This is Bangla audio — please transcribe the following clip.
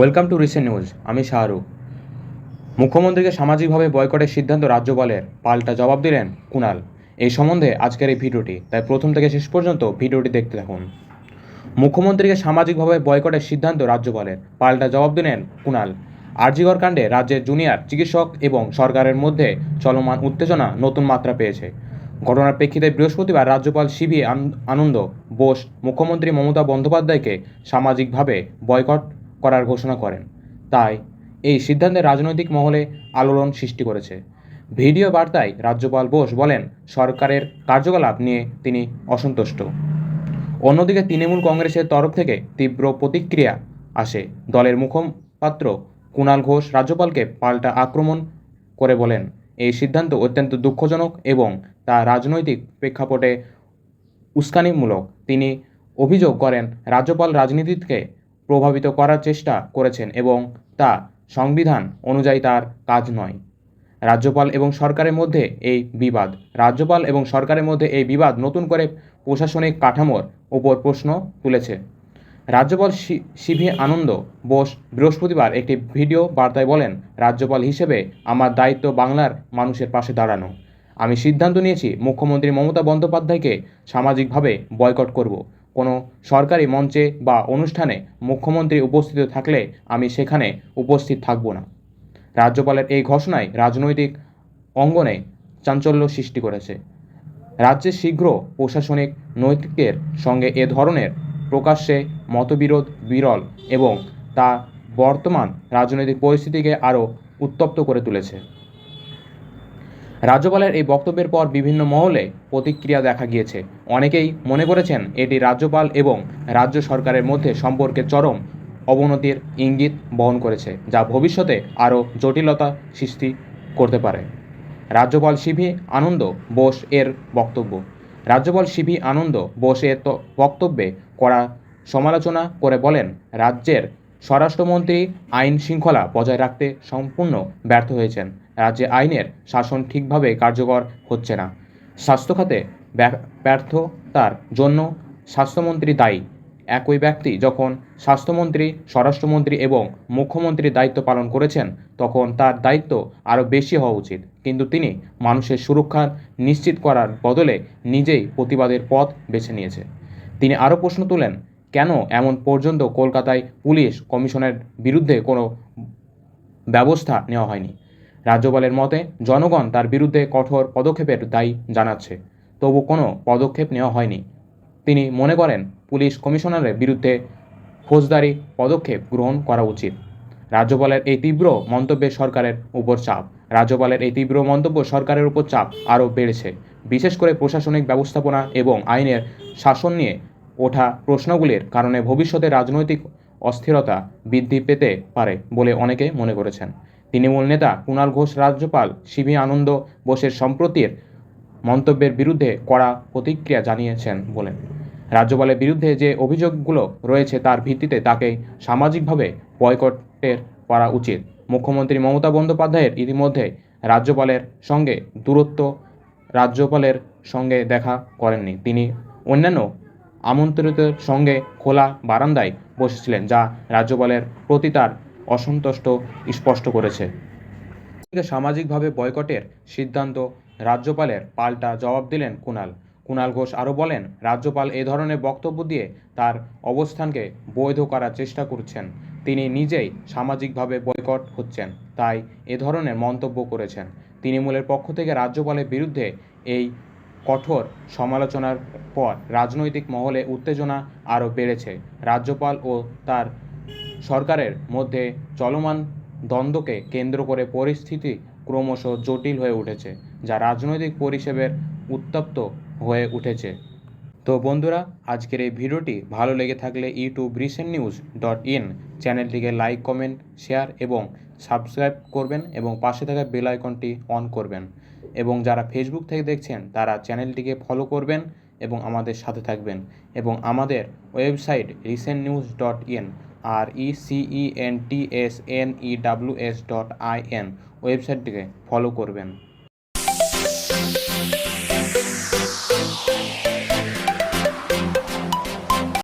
ওয়েলকাম টু রিসেন্ট নিউজ আমি শাহরুখ। মুখ্যমন্ত্রীকে সামাজিকভাবে বয়কটের সিদ্ধান্ত রাজ্যপালের। পাল্টা জবাব দিলেন কুণাল এই সম্বন্ধে আজকের এই ভিডিওটি। তাই প্রথম থেকে শেষ পর্যন্ত ভিডিওটি দেখতে থাকুন। মুখ্যমন্ত্রীকে সামাজিকভাবে বয়কটের সিদ্ধান্ত রাজ্যপালের। পাল্টা জবাব দিলেন কুণাল আরজিগর কাণ্ডে রাজ্যের জুনিয়র চিকিৎসক এবং সরকারের মধ্যে চলমান উত্তেজনা নতুন মাত্রা পেয়েছে। ঘটনার প্রেক্ষিতে বৃহস্পতিবার রাজ্যপাল শিবি আনন্দ বোস, মুখ্যমন্ত্রী মমতা বন্দ্যোপাধ্যায়কে সামাজিকভাবে বয়কট করার ঘোষণা করেন। তাই, এই সিদ্ধান্তে রাজনৈতিক মহলে আলোড়ন সৃষ্টি করেছে। ভিডিও বার্তায় রাজ্যপাল বোস বলেন, সরকারের কার্যকলাপ নিয়ে তিনি অসন্তুষ্ট। অন্যদিকে তৃণমূল কংগ্রেসের তরফ থেকে তীব্র প্রতিক্রিয়া আসে। দলের মুখপাত্র কুণাল ঘোষ রাজ্যপালকে পাল্টা আক্রমণ করে বলেন, এই সিদ্ধান্ত অত্যন্ত দুঃখজনক এবং তা রাজনৈতিক প্রেক্ষাপটে উস্কানিমূলক। তিনি অভিযোগ করেন, রাজ্যপাল রাজনীতিকে প্রভাবিত করার চেষ্টা করেছেন এবং তা সংবিধান অনুযায়ী তার কাজ নয়। রাজ্যপাল এবং সরকারের মধ্যে এই বিবাদ। রাজ্যপাল এবং সরকারের মধ্যে এই বিবাদ নতুন করে প্রশাসনিক কাঠামোর উপর প্রশ্ন তুলেছে। রাজ্যপাল শিভি আনন্দ বোস বৃহস্পতিবার একটি ভিডিও বার্তায় বলেন, রাজ্যপাল হিসেবে আমার দায়িত্ব বাংলার মানুষের পাশে দাঁড়ানো। আমি সিদ্ধান্ত নিয়েছি মুখ্যমন্ত্রী মমতা বন্দ্যোপাধ্যায়কে সামাজিকভাবে বয়কট করব। কোনো সরকারি মঞ্চে বা অনুষ্ঠানে মুখ্যমন্ত্রী উপস্থিত থাকলে আমি সেখানে উপস্থিত থাকব না। রাজ্যপালের এই ঘোষণায় রাজনৈতিক অঙ্গনে চাঞ্চল্য সৃষ্টি করেছে। রাজ্যে শীঘ্র প্রশাসনিক নৈতিকের সঙ্গে এ ধরনের প্রকাশ্যে মতবিরোধ বিরল এবং তা বর্তমান রাজনৈতিক পরিস্থিতিকে আরও উত্তপ্ত করে তুলেছে। রাজ্যপালের এই বক্তব্যের পর বিভিন্ন মহলে প্রতিক্রিয়া দেখা গিয়েছে। অনেকেই মনে করেছেন এটি রাজ্যপাল এবং রাজ্য সরকারের মধ্যে সম্পর্কে চরম অবনতির ইঙ্গিত বহন করেছে, যা ভবিষ্যতে আরও জটিলতা সৃষ্টি করতে পারে। রাজ্যপাল সিভি আনন্দ বোস এর বক্তব্য। রাজ্যপাল সিভি আনন্দ বোস এর বক্তব্যে করা সমালোচনা করে বলেন, রাজ্যের স্বরাষ্ট্রমন্ত্রী আইন শৃঙ্খলা বজায় রাখতে সম্পূর্ণ ব্যর্থ হয়েছেন। রাজ্যে আইনের শাসন ঠিকভাবে কার্যকর হচ্ছে না। স্বাস্থ্য খাতে ব্যর্থতার জন্য স্বাস্থ্যমন্ত্রী দায়ী। একই ব্যক্তি যখন স্বাস্থ্যমন্ত্রী, স্বরাষ্ট্রমন্ত্রী এবং মুখ্যমন্ত্রীর দায়িত্ব পালন করেছেন, তখন তার দায়িত্ব আরও বেশি হওয়া উচিত। কিন্তু তিনি মানুষের সুরক্ষা নিশ্চিত করার বদলে নিজেই প্রতিবাদের পথ বেছে নিয়েছে। তিনি আরও প্রশ্ন তোলেন, কেন এমন পর্যন্ত কলকাতায় পুলিশ কমিশনের বিরুদ্ধে কোনো ব্যবস্থা নেওয়া হয়নি? রাজ্যপালের মতে, জনগণ তার বিরুদ্ধে কঠোর পদক্ষেপের দায়ী জানাচ্ছে। তবু কোনো পদক্ষেপ নেওয়া হয়নি। তিনি মনে করেন, পুলিশ কমিশনারের বিরুদ্ধে ফৌজদারি পদক্ষেপ গ্রহণ করা উচিত। রাজ্যপালের এই তীব্র মন্তব্যে সরকারের উপর চাপ। রাজ্যপালের এই তীব্র মন্তব্য সরকারের উপর চাপ আরও বেড়েছে। বিশেষ করে প্রশাসনিক ব্যবস্থাপনা এবং আইনের শাসন নিয়ে ওঠা প্রশ্নগুলির কারণে ভবিষ্যতে রাজনৈতিক অস্থিরতা বৃদ্ধি পেতে পারে বলে অনেকে মনে করেছেন। তৃণমূল নেতা কুণাল ঘোষ, রাজ্যপাল শিবি আনন্দ বোসের সম্প্রতির মন্তব্যের বিরুদ্ধে কড়া প্রতিক্রিয়া জানিয়েছেন বলেন। রাজ্যপালের বিরুদ্ধে যে অভিযোগগুলো রয়েছে তার ভিত্তিতে তাকে সামাজিকভাবে বয়কটের করা উচিত। মুখ্যমন্ত্রী মমতা বন্দ্যোপাধ্যায়ের ইতিমধ্যে রাজ্যপালের সঙ্গে দূরত্ব রাজ্যপালের সঙ্গে দেখা করেননি। তিনি অন্যান্য আমন্ত্রিতের সঙ্গে খোলা বারান্দায় বসেছিলেন, যা রাজ্যপালের প্রতি তার অসন্তুষ্ট স্পষ্ট করেছে। সামাজিকভাবে বয়কটের সিদ্ধান্ত রাজ্যপালের পাল্টা জবাব দিলেন কুণাল। কুণাল ঘোষ আরও বলেন, রাজ্যপাল এ ধরনের বক্তব্য দিয়ে তার অবস্থানকে বৈধ করার চেষ্টা করছেন। তিনি নিজেই সামাজিকভাবে বয়কট হচ্ছেন, তাই এ ধরনের মন্তব্য করেছেন। তৃণমূলের পক্ষ থেকে রাজ্যপালের বিরুদ্ধে এই কঠোর সমালোচনার পর রাজনৈতিক মহলে উত্তেজনা আরও বেড়েছে। রাজ্যপাল ও তার সরকারের মধ্যে চলমান দ্বন্দ্বকে কেন্দ্র করে পরিস্থিতি ক্রমশ জটিল হয়ে উঠেছে, যা রাজনৈতিক পরিষেবের উত্তপ্ত হয়ে উঠেছে। তো বন্ধুরা, আজকের এই ভিডিওটি ভালো লেগে থাকলে YouTube recent news dot in চ্যানেলটিকে লাইক কমেন্ট শেয়ার এবং সাবস্ক্রাইব করবেন এবং পাশে থাকা বেল আইকনটি অন করবেন। এবং যারা ফেসবুক থেকে দেখছেন, তারা চ্যানেলটিকে ফলো করবেন এবং আমাদের সাথে থাকবেন। এবং আমাদের website recent news dot in R E C N T S N E W S dot I N ওয়েবসাইটটিকে follow করবেন।